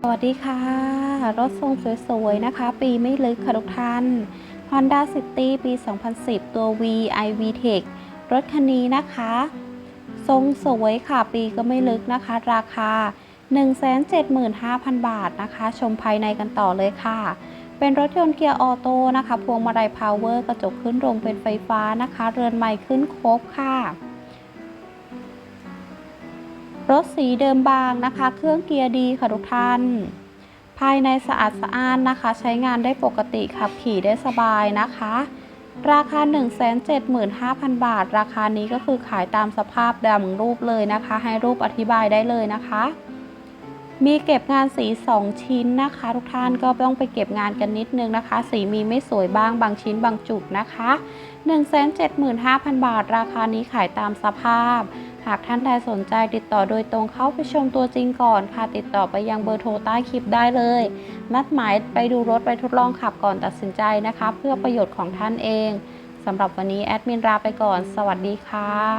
สวัสดีค่ะ รถทรงสวยๆ นะคะ ปีไม่ลึกค่ะทุกท่าน Honda City ปี 2010 ตัว VIV Tech รถคันนี้นะคะ ทรงสวยค่ะ ปีก็ไม่ลึกนะคะ ราคา 175,000 บาทนะคะ ชมภายในกันต่อเลยค่ะ เป็นรถยนต์เกียร์ออโต้นะคะ พวงมาลัยพาวเวอร์กระจกขึ้นลงเป็นไฟฟ้านะคะ เรือนไม้ขึ้นครบค่ะ รถสีเดิมบางนะคะ เครื่องเกียร์ดีค่ะทุกท่าน ภายในสะอาดสะอ้านนะคะ ใช้งานได้ปกติขับขี่ได้สบายนะคะ ราคา 175,000 บาท ราคานี้ก็คือขายตามสภาพดำรูปเลยนะคะ ให้รูปอธิบายได้เลยนะคะ มีเก็บงานสี 2 ชิ้นนะคะ ทุกท่านก็ต้องไปเก็บงานกันนิดนึงนะคะ สีมีไม่สวยบ้างบางชิ้นบางจุดนะคะ 175,000 บาท ราคานี้ขายตามสภาพ หากท่านใดสนใจติดต่อโดยตรงเข้าไปชมตัวจริงก่อนค่ะติดต่อไปยังเบอร์โทรใต้คลิปได้เลย นัดหมายไปดูรถไปทดลองขับก่อนตัดสินใจนะคะ เพื่อประโยชน์ของท่านเองสำหรับวันนี้แอดมินลาไปก่อน สวัสดีค่ะ